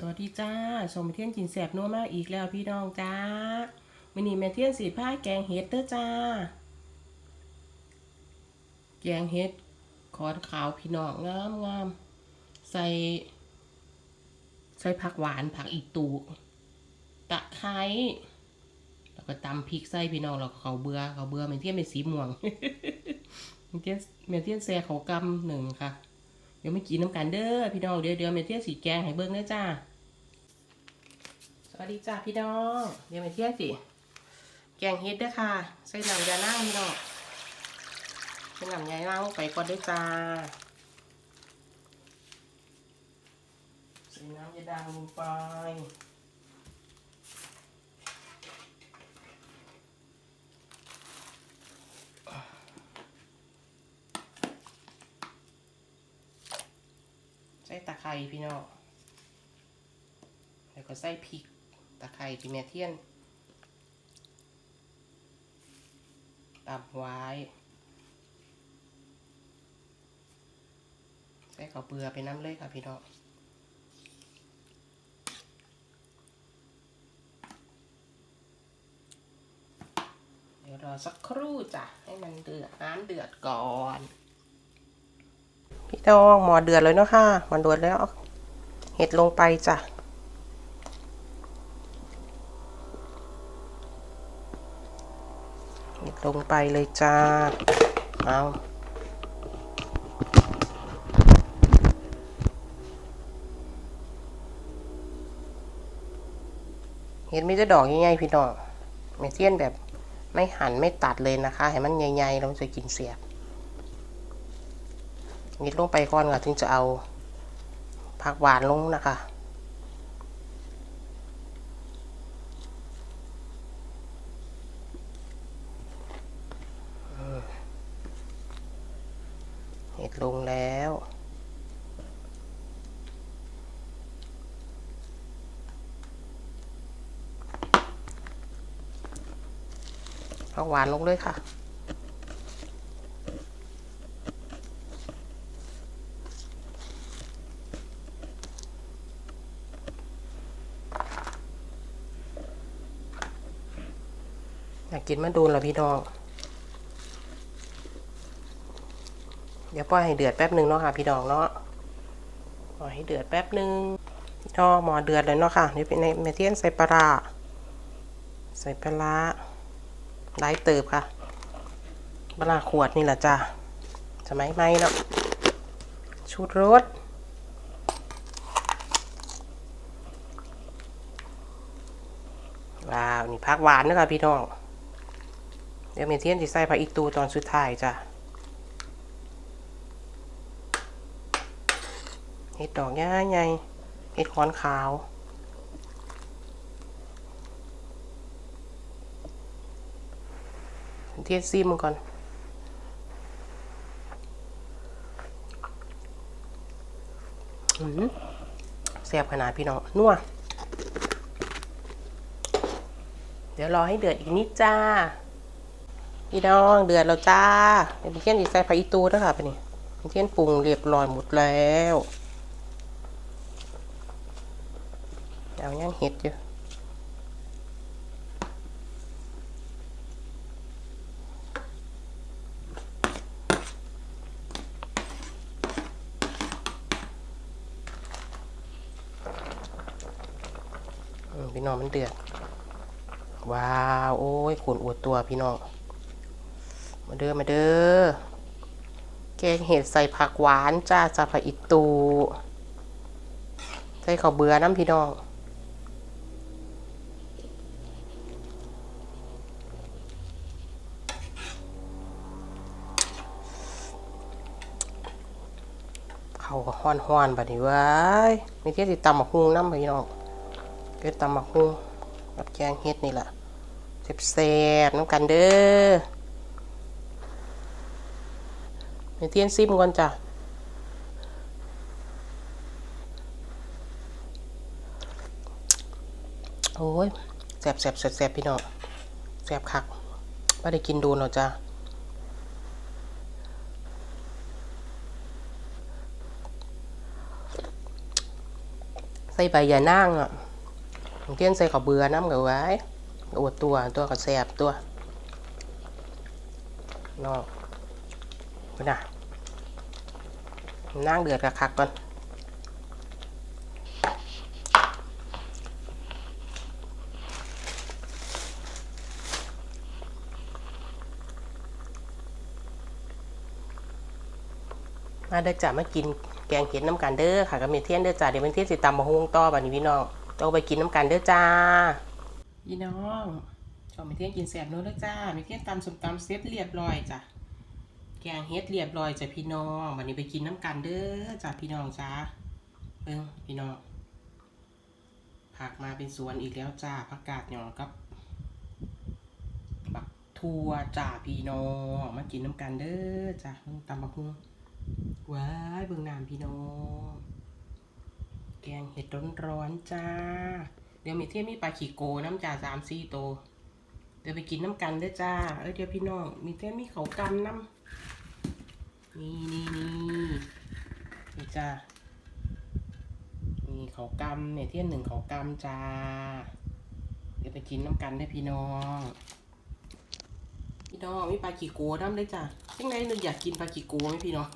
สวัสดีจ้าสมเทียนกินแสบนัวมากอีกแล้วพี่น้องจ้ามินี่แม่เทียนสีผ้าแกงเห็ดเด้อจ้า แกงเห็ดขอนขาวพี่น้องงามงามใส่ ใส่ผักหวานผักอีตูตะไคร้แล้วก็ตำพริกใส่พี่น้องแล้วก็เขาเบือเขาเบือแม่เทียนเป็นสีม่วงแม่เทียนแม่เทียนแซ่เขากำหนึ่งค่ะเดี๋ยวไม่กินน้ำกันเด้อพี่น้องเดี๋ยวเดี๋ยวเมเทียสีแกงให้เบิ้งเด้อจ้า วัสดีจ้าพี่น้อง เดี๋ยวเมเที่ยสิ แกงเฮ็ดเด้อค่ะ ใส่น้ำยานั่งพี่น้องใส่น้ำยานั่งลงไปก่อนด้อจ้า ใส่น้ำยาดังลงไปใส่ตะไคร้พี่น้อง แล้วก็ใส่พริก ตะไคร้ที่แม่เทียนตำไว้ใส่ข้าวเปลือไปน้ำเลยค่ะพี่น้องเดี๋ยวรอสักครู่จ้ะ ให้มันเดือดน้ำเดือดก่อน พี่น้องหมอเดือดเลยเนาะค่ะหมันเดือดแล้ว เห็ดลงไปจ้ะ เห็ด ลงไปเลยจ้า เอาเห็ดไม่ได้ดอกใหญ่ๆพี่น้องไม่เทียนแบบไม่หั่นไม่ตัดเลยนะคะ ให้มันใหญ่ๆแล้วจะกินเสียบเห็ดลงไปก่อนค่ะถึงจะเอาผักหวานลงนะคะ เห็ดลงแล้ว ผักหวานลงเลยค่ะ อยากกินมาดูแล้วพี่น้อง เดี๋ยวปล่อยให้เดือดแป๊บหนึ่งเนาะค่ะ พี่น้องเนาะปล่อยให้เดือดแป๊บหนึ่งก็หมอเดือดเลยเนาะค่ะนี่เป็นในเมเทียนใส่ปลาราใส่ปลา ร้าไล่เติบค่ะปลาขวดนี่แหละจ้ะจะไหมไหมเนาะชูรสว้าว นี่พักหวานนะคะพี่น้อง เดี๋ยวเมเทียนจะใส่ผักอีตูตอนสุดท้ายจ้ะเห็ดดอกย่าใหญ่เห็ดขอนขาว เทียนซีมก่อนอืมแซ่บขนาดพี่น้องนัวเดี๋ยวรอให้เดือดอีกนิดจ้า พี่น้องเดือดแล้วจ้าเดี๋ยวพี่เทียนดีใส่ผักอีตูด้วค่ะไปนี่พี่เทียนปรุงเรียบร้อยหมดแล้วเอาย่างเห็ดอยู่ พี่น้องมันเดือด ว้าว โอ้ยขนอวดตัวพี่น้อง มาเด้อ มาเด้อ แกงเห็ดใส่ผักหวานจ้าจ้าผักอิตู ใส่ข้าวเบื่อน้ำพี่น้องเขาก็ฮ้อนฮ้อนๆบัดนี้เว้ายมีเทียสิตำหมักฮุงน้ำพี่น้อง เก็ตำหมักฮุงกับแกงเห็ดนี่แหละแซ่บๆน้ำกันเด้อมีเทียนซิมก่อนจ้ะโอ้ยแสบแสบแสบแสบพี่น้องแสบคักไม่ได้กินดูเนาะจ้ะใส่ใบยานางอะ เทียนใส่ข้าวเบื่อน้ำกับไว้อวดตัวตัวก็แสบตัวนอกไปนะนั่งเดือดกะคักก่อนมาเด้อจ้ะมากินแกงเห็ดน้ำกันเด้อค่ะกับเมเทียนเด้อจ้ะเดี๋ยวเมเทียนสิตำมะฮวงต่อบัดนี้พี่น้อง ต้องไปกินน้ำกันเด้อจ้าพี่น้องชอบเมเที่ยนกินแสบโน้นเด้อจ้าเมเที่ยนตำสมตำเสร็จเรียบร้อยจ้ะแกงเฮ็ดเรียบร้อยจ้ะพี่น้องวันนี้ไปกินน้ำกันเด้อจ้ะพี่น้องจ้าเบิ่งพี่น้องผักมาเป็นสวนอีกแล้วจ้าผักกาดหยองกับบักทั่วจ้าพี่น้องมากินน้ำกันเด้อจ้ะเบิ่งตำบักฮุงว้ายเบิ่งน้ำพี่น้อง แกงเห็ดร้อนๆจ้า เดี๋ยวมีเทียมมีปลาขี่โกน้ำจ่าสามสี่โต เดี๋ยวไปกินน้ำกันด้อจ้า เอ้ยเดี๋ยวพี่น้อง มีเทียมมีเขากำน้ำนี่นี่นี่นี่จ้านี่เขากำเนี่ยเทียมหนึ่งเขากำจ้า เดี๋ยวไปกินน้ำกันได้พี่น้อง พี่น้องมีปลาขี่โกน้ำเลยจ้ะยังไงหนูอยากกินปลาขี่โกไหมพี่น้อง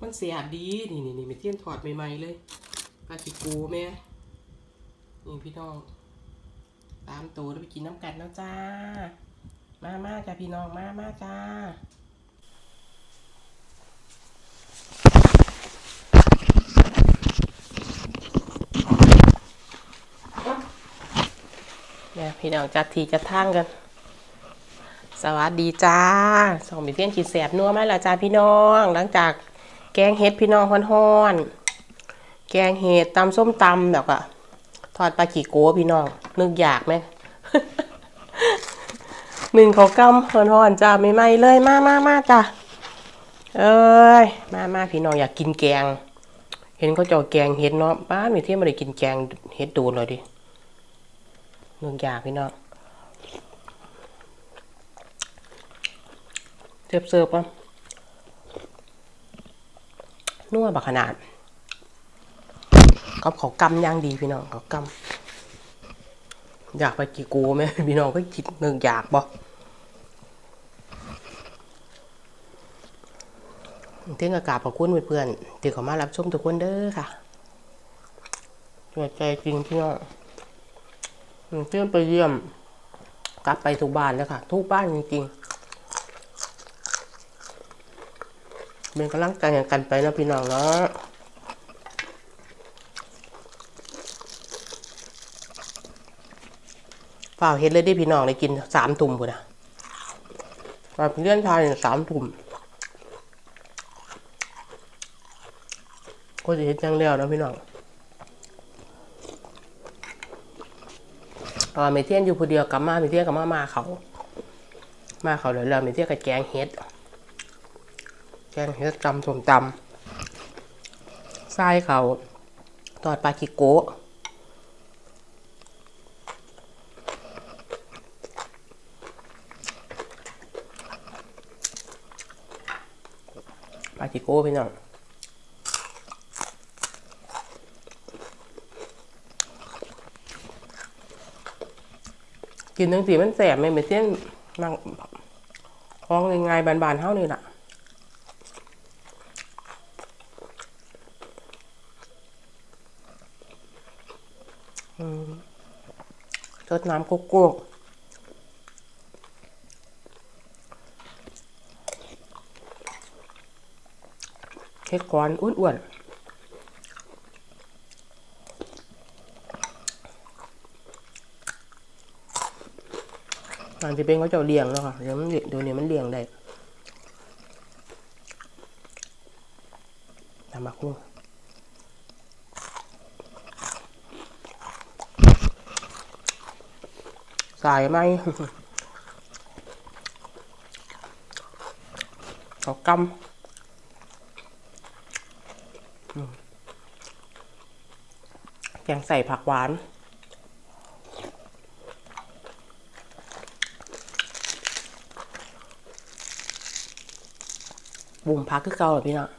มันเสียบดีนี่นี่นี่ไม่เทียนถอดใหม่ๆเลยปลาขี่โกแม่นี่พี่น้อง ตามโตแล้วไปกินน้ำกันแล้วจ้า มามาจ้าพี่น้องมามาจ้าเนี่ยพี่น้องจัดทีจัดทางกัน สวัสดีจ้าสองมีเพี้ยนขีดแสบนัวไหมล่ะจ้าพี่น้อง หลังจาก แกงเห็ดพี่น้องฮ้อนๆแกงเห็ดตำส้มตำแบบอะทอดปลาขี่โก้พี่น้องนึกอยากไหมหนึ่งเขากำฮ้อนๆจ้าไม่ไหมๆเลยมามามาจ้าเอ้ยมามาพี่น้องอยากกินแกง เห็นเขาเจ้าแกงเห็ดเนาะป้ามีเที่ยมาได้กินแกงเห็ดดูเลยดินึกอยากพี่น้องเสิร์ฟเสิร์ฟอะ นัวบักขนาดกับเขากำย่างดีพี่น้องเขากำอยากไปกี่กูไหมพี่น้องก็คิดหนึ่งอยากบ่เที่ยงอากาศขอบคุณเพื่อนๆที่เขามารับชมทุกคนเด้อค่ะหัวใจจริงพี่น้องเที่ยงไปเยี่ยม กลับไปทุกบ้านแล้วค่ะ ทุกบ้านจริงๆ เป็นกำลังใจกันไปนะพี่น้องเนาะฝ่าเฮ็ดเลยได้พี่น้องได้กินสามตุ่มพุ่นนะฝ่าเลื่อนชายสามตุ่มก็จะเฮ็ดจังแล้วนะพี่น้องอ่าเมเทียนอยู่ผู้เดียวกับมาเมเทียนกับมามาเขา มาเขาเดี๋ยวเราเมเทียนกับแกงเฮ็ด แกงเฮ็ดตำส้มตำไส้เขาทอดปลาคิโกะปลาคิโกะพี่น้องกินทั้งสีมันแสบไหมไม่เส้นนั่งคล้องง่ายๆบานๆเท่านี้แหละ รดน้ำกุ๊กกุ๊กเค้กก้อนอ้วนๆอันที่เป็นเขาจ้าเลี้ยงแล้วค่ะเดี๋ยวมันเดี๋ยวนี้มันเลี้ยงได้ทำมาคุ้ง สายไหมเขากำแกงใส่ผักหวาน บุ่มพักคือเก่าเหรอพี่เนาะ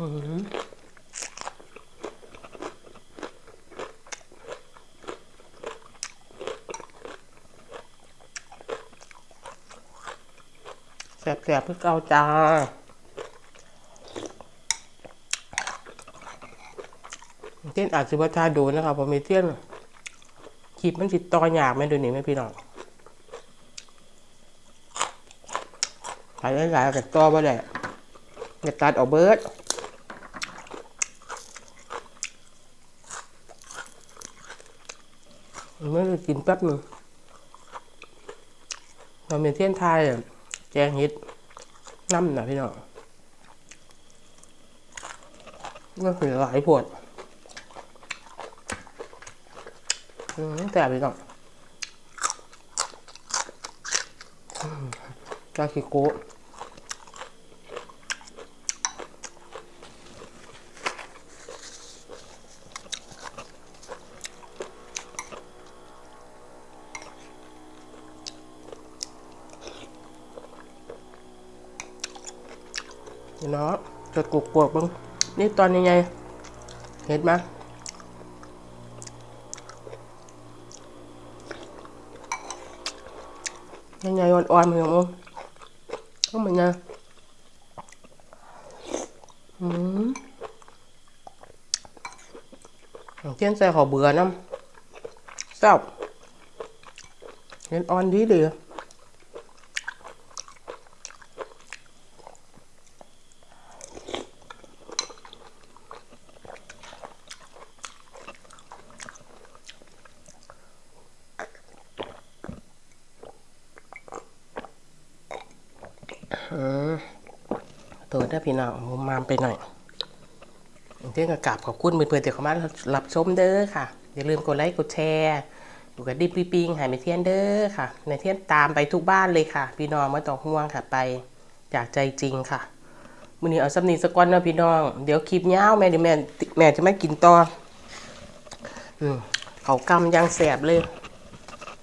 แสบๆเพื่อเกาจ้าเต้นอาจจะว่าทาดูนะครับผมมีเต้นคลิปมันติดต่ออยากไหมดูนี่ไหมพี่น้องไปหลายๆกับต่อมาแหละอยาตัดออกเบิร์ดไม่ได้ กินแป๊บหนึ่งเรามีเทียนไทยแจงเฮ็ดน้ำนะพี่น้องก็คือหลายปวดแต่ไปก่อนอืมกาคิโกะ เนาะจะกรุกกวกๆบ้างนี่ตอนยังไง เห็นไหมยังไงอ่อนๆเหมือนกันก็เหมือนกันอืมเทียนใส่ขอเบื่อน้ำเศร้าเห็นอ่อนดีดีตัว ได้อพี่น้องมุมมามไปหน่อยเที่ยงกับกราบขอบคุณเพื่อนๆที่เข้ามารับชมเด้อค่ะ อย่าลืมกดไลค์กดแชร์อยู่กับดิปปีปิงหายไปเที่ยนเด้อค่ะในเที่ยนตามไปทุกบ้านเลยค่ะ พี่น้องไม่ต้องห่วงค่ะไปจากใจจริงค่ะมื้อนี้เอาสำนีสกอนนะพี่น้อง เดี๋ยวคลิปยาวแม่เดี๋ยวแม่แม่จะไม่กินต่ออืมเขากำยังแสบเลย